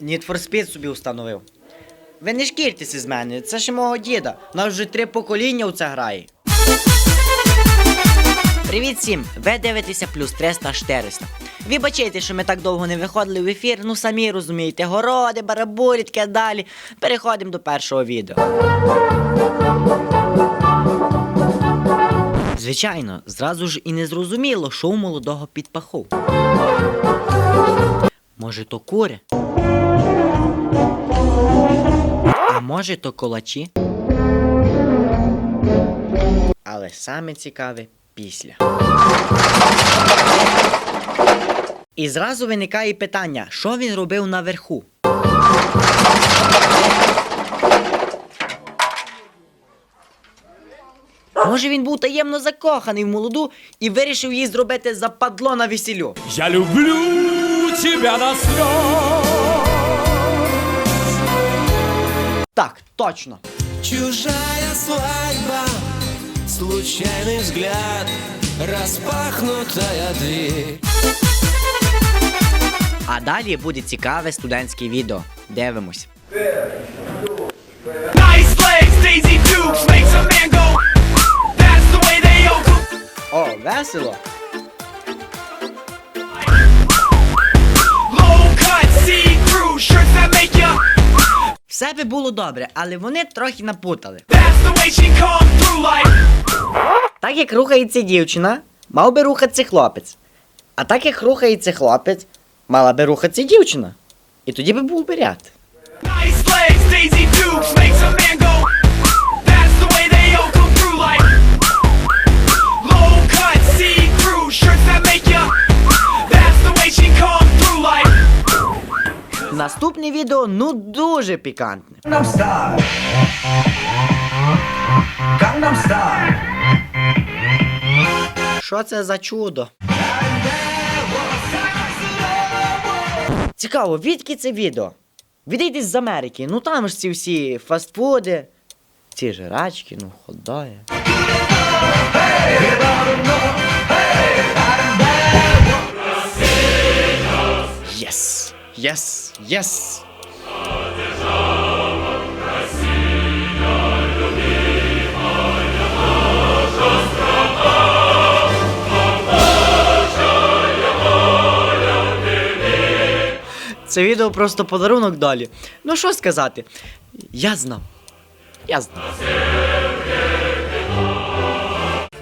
Need for Speed собі установив. Ви не шкіртеся з мене, це ще мого діда. Нас вже три покоління у це грає. Привіт всім! Ви дивитеся плюс 300 400. Вибачайте, що ми так довго не виходили в ефір, ну самі розумієте, городи, барабурі, таке далі. Переходимо до першого відео. Звичайно, зразу ж і не зрозуміло, що у молодого під паху. Може, то кури? А може, то колачі? Але саме цікаве після. І зразу виникає питання, що він робив наверху? Може він був таємно закоханий в молоду і вирішив їй зробити западло на весіллю. Я люблю тебя до слез. Так, точно. Чужая свадьба, случайный взгляд, распахнутая дверь. А далі буде цікаве студентське відео. Дивимось. Nice legs, Daisy Dukes makes a man go. You. Все би було добре, але вони трохи напутали. Так як рухається дівчина, мав би рухатися хлопець. А так як рухається хлопець, мала би рухатися дівчина. І тоді би був би ряд. Nice legs, Daisy Dukes makes a Наступне відео ну дуже пікантне. Що це за чудо? Цікаво, відки це відео? Відійдіть з Америки. Ну там ж ці всі фастфуди, ці жрачки, ну ходає. Єс! Єс! Це відео просто подарунок далі. Ну що сказати? Я знав. Я знав.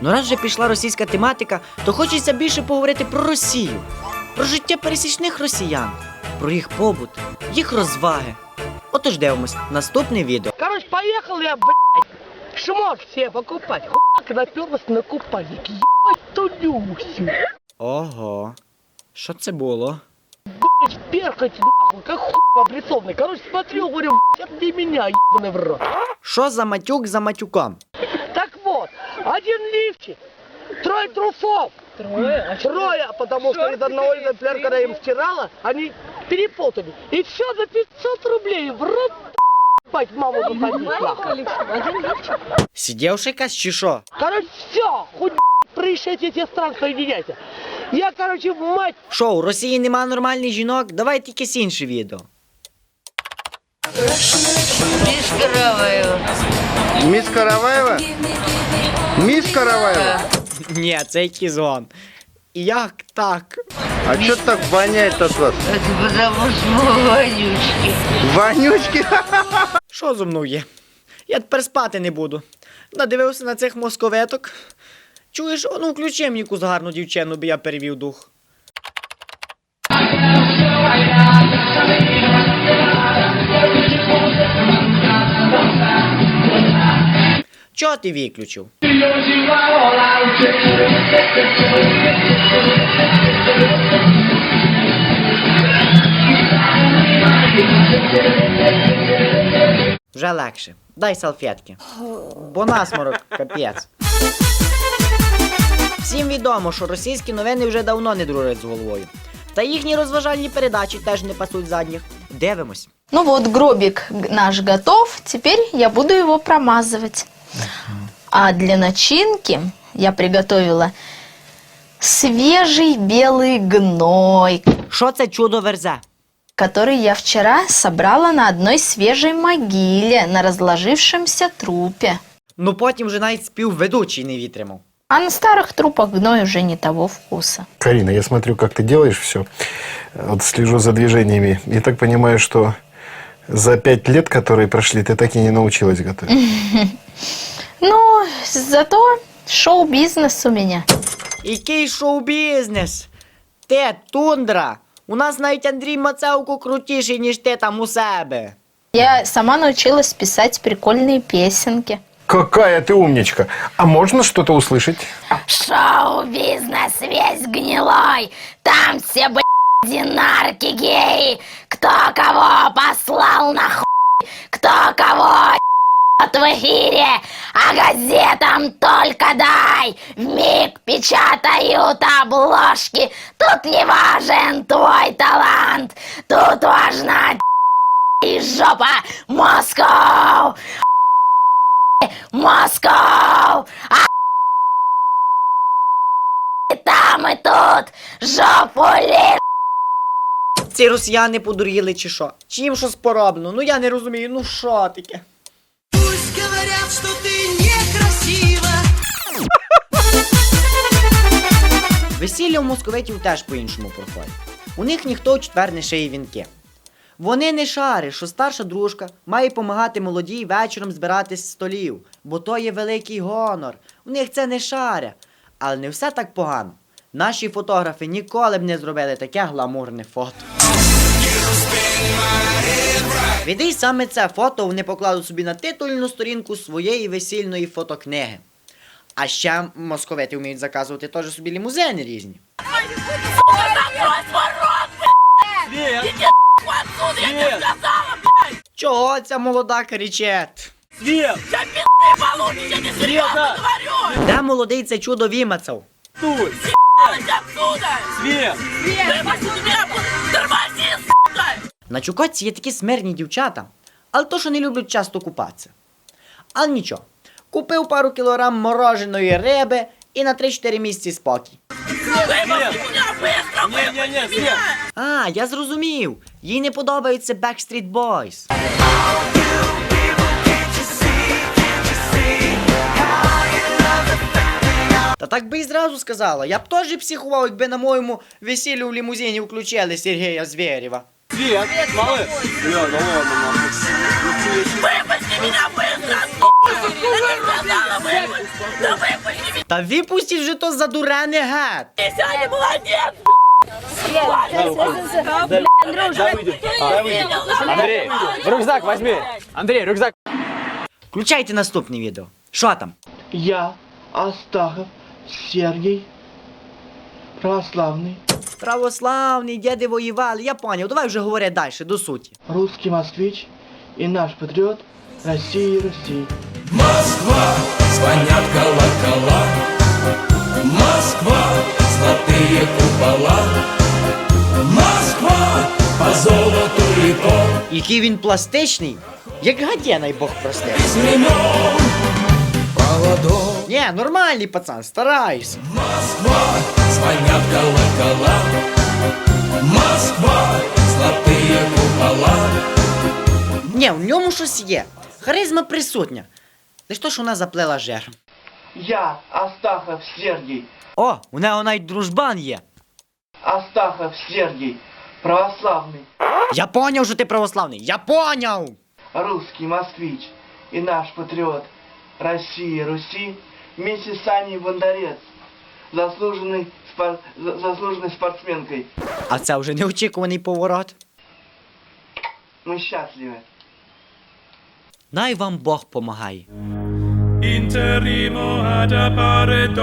Ну раз вже пішла російська тематика, то хочеться більше поговорити про Росію, про життя пересічних росіян, про їх побут, їх розваги. Отож дивимось наступне відео. Короче, поехал я, блядь, шмот себе покупать. Хуяк наперлась на купальник. Ебать ту Люсю. Ого. Що це було? Блядь, перхоть нахуй, как хуй облицовный. Короче, смотрел, говорю, блядь, это не меня, ебаный в рот. Що за матюк за матюком? Так вот, один лифчик, трое трусов. Трое? Трое, потому что из одного экземпляра, когда я им стирала, они перепутали. И все за 500 рублей. В рот, ебать, маму засадить. нахуй. Сидівши якась чи що? Короче, все, хоть происшествие эти стран соединяйся. Я, короче, мать Що, у Росії нема нормальних жінок? Давай якесь інше відео. Мисс Караваева? Мисс Караваева? Ні, це якийсь зон. Як так? А что так воняет от вас? Потому что мы вонючки. Вонючки? Що зо мною є? Я тепер спати не буду. Надивився на цих московеток. Чуєш, ну включи мені якусь гарну дівчину, бо я перевів дух. Чого ти виключив? Вже легше. Дай салфетки. Бо насморок, капець. Всім відомо, що російські новини вже давно не дружать з головою. Та їхні розважальні передачі теж не пасуть задніх. Дивимось. Ну вот, гробик наш готов. Теперь я буду его промазывать. А для начинки я приготовила свежий белый гной, Що це чудо верзе? который я вчера собрала на одной свежей могиле на разложившемся трупе. Ну потім вже навіть співведучий не вітримав. А на старых трупах гной уже не того вкуса. Карина, я смотрю, как ты делаешь все. Вот слежу за движениями. И так понимаю, что за пять лет, которые прошли, ты так и не научилась готовить. Ну, зато шоу-бизнес у меня. Який шоу-бізнес? Те, тундра. У нас навіть Андрій Мацевко крутіший, ніж ти там у себе. Я сама научилась писать прикольные песенки. Какая ты умничка! А можно что-то услышать? Шоу-бизнес весь гнилой, там все б***ь нарки геи, кто кого послал на хуй, кто кого ебет в эфире, а газетам только дай, вмиг печатают обложки, тут не важен твой талант, тут важна и жопа Москов, Москов, и там и тут жопу ли Ці росіяни подуріли чи що? Чи їм щось пороблено? Ну я не розумію, ну що таке? Весілля у московитів теж по-іншому проходить. У них ніхто у четвер не шиє вінки. Вони не шарять, що старша дружка має допомагати молодій вечором збирати з столів, бо то є великий гонор. У них це не шаря. Але не все так погано. Наші фотографи ніколи б не зробили таке гламурне фото. Віди саме це фото вони покладуть собі на титульну сторінку своєї весільної фотокниги. А ще московити вміють заказувати теж собі лімузини різні. Чого ця молода кричить? Свет! Света! Де молодий це чудо вімацав? Стой! Свет! На Чукотці є такі смирні дівчата, але то, що не люблять часто купатися. Але нічого, купив пару кілограм мороженої риби і на 3-4 місяці спокій. А, я зрозумів. Їй не подобаються Backstreet Boys. Та так би і зразу сказала. Я б теж психував, якби на моєму весіллі в лімузині включили Сергія Звєрєва. Свет! Малыш! Бля, да ладно, нахуй. Та випустіть вже то задурене. Давай выйдем. Давай выйдем. Андрей, рюкзак возьми. Андрей, рюкзак. Включайте наступне відео. Що там? Я, Астахов Сергей, православный, Православні діди воювали, я поняв. Давай вже говори далі, до суті. русский москвич и наш патриот России, Руси. Москва, звонят колокола Москва, золотые купола Москва, по золоту литов Який він пластичний, як гадєна, й Бог простив. Ні, нормальний пацан, стараюсь. Москва, звонят колокола Москва, золотые купола Ні, в ньому щось є. Харизма присутня. Лиш то, що вона заплела жир. Я, Астахов Сергей, О, у нього навіть дружбан є. Астахов Сергей, православный, Я поняв, що ти православний. Я поняв! русский москвич и наш патриот России, Руси, вместе с Аней Бондарец, заслуженной, спор- за- заслуженной спортсменкой. А це вже неочікуваний поворот. Мы счастливы. Най вам Бог помагає. Interimo ad appare.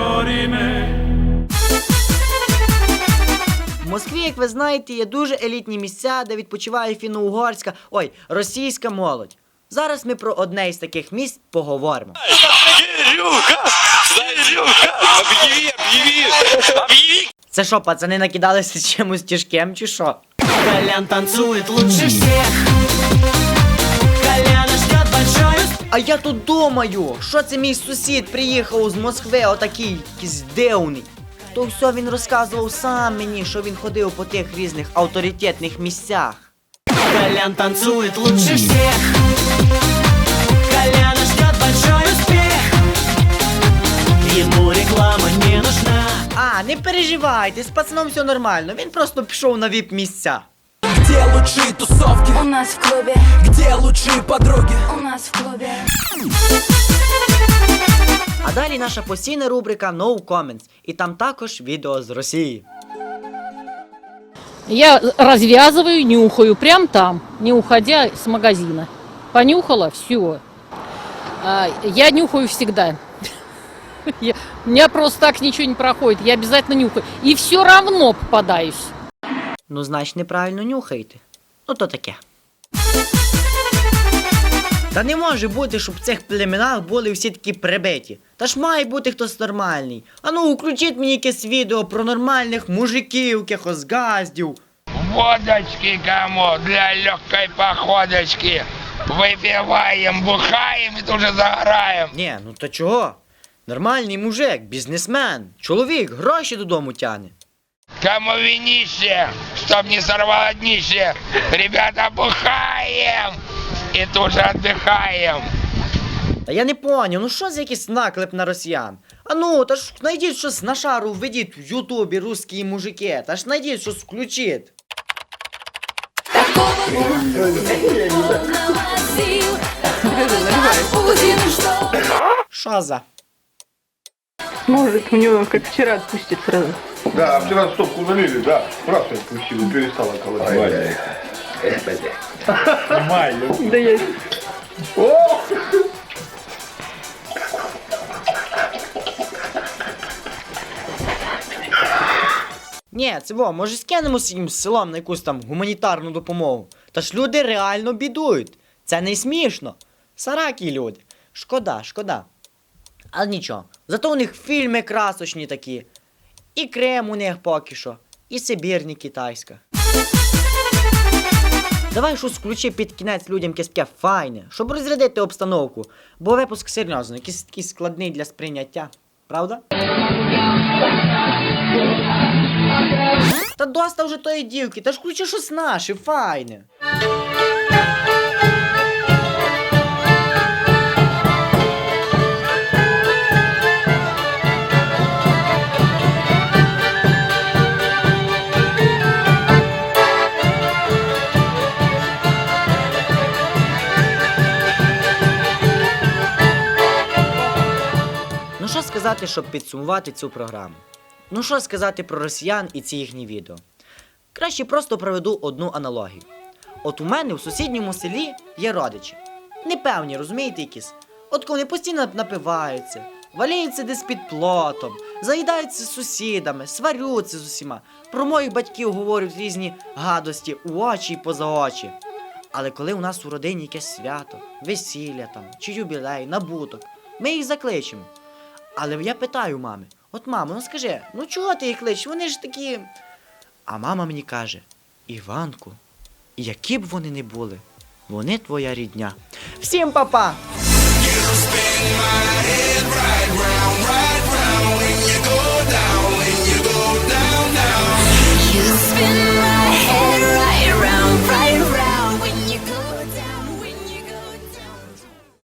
В Москві, як ви знаєте, є дуже елітні місця, де відпочиває фіно-угорська, ой, російська молодь. Зараз ми про одне із таких місць поговоримо. Це що, пацани накидалися чимось тяжким чи що? Колян танцует лучше всех. Коляна ждет большой. А я тут думаю, що це мій сусід приїхав з Москви, отакий якийсь дивний. То все він розказував сам мені, що він ходив по тих різних авторитетних місцях. Колян танцует лучше всех. Ему реклама не нужна. А, не переживайте, з пацаном все нормально. Він просто пішов на віп місця. Где лучшие тусовки? У нас в клубе, Где лучшие подруги? у нас в клубе. А далі наша постійна рубрика No Comments. І там також відео з Росії. Я развязываю, нюхаю, прям там, не уходя с магазина. Понюхала, все. Я нюхаю всегда. Я- У меня просто так ничего не проходит, я обязательно нюхаю. И все равно попадаюсь. Ну, значить, неправильно нюхаєте. Ну, то таке. Та не може бути, щоб в цих племенах були всі такі прибиті. Та ж має бути хтось нормальний. А ну, включіть мені якесь відео про нормальних мужиків, якихось газдів. Водочки кому для легкой походочки. Выпиваем, бухаем и тут же. Ні, ну то чого? Нормальний мужик, бізнесмен, чоловік, гроші додому тяне. Кому винище, чтоб не сорвало днище. Ребята, бухаем и тут же отдыхаем. Та я не поняв, ну що за якийсь наклеп на росіян? А ну, та ж знайдіть щось на шару, введіть в Ютубі русські мужики, та ж знайдіть щось включіть. Що за? Мужик, у него как вчера отпустит сразу. Да, вчера стопку налили, да. Просто отпустил и перестала колотить. Да я... Ні, це во, може скинемо своїм селом на якусь там гуманітарну допомогу. Та ж люди реально бідують. Це не смішно. Саракі люди. Шкода, шкода. Але нічого. Зато у них фільми красочні такі. І Крем у них поки що, і Сибір не китайська. Давай щось включи під кінець людям якесь файне, щоб розрядити обстановку. Бо випуск серйозно, якийсь такий складний для сприйняття. Правда? Та доста вже тої дівки, та ж включи щось наше, файне. Сказати, щоб підсумувати цю програму? Ну що сказати про росіян і ці їхні відео? Краще просто проведу одну аналогію. От у мене в сусідньому селі є родичі. Непевні, розумієте, якісь. От коли постійно напиваються, валяються десь під плотом, заїдаються з сусідами, сварються з усіма. Про моїх батьків говорять різні гадості у очі і поза очі. Але коли у нас у родині якесь свято, весілля там, чи юбілей, набуток, ми їх закличемо. Але я питаю мами: от мамо, ну скажи, ну чого ти їх кличеш? Вони ж такі. А мама мені каже: Іванку, які б вони не були, вони твоя рідня. Всім па-па!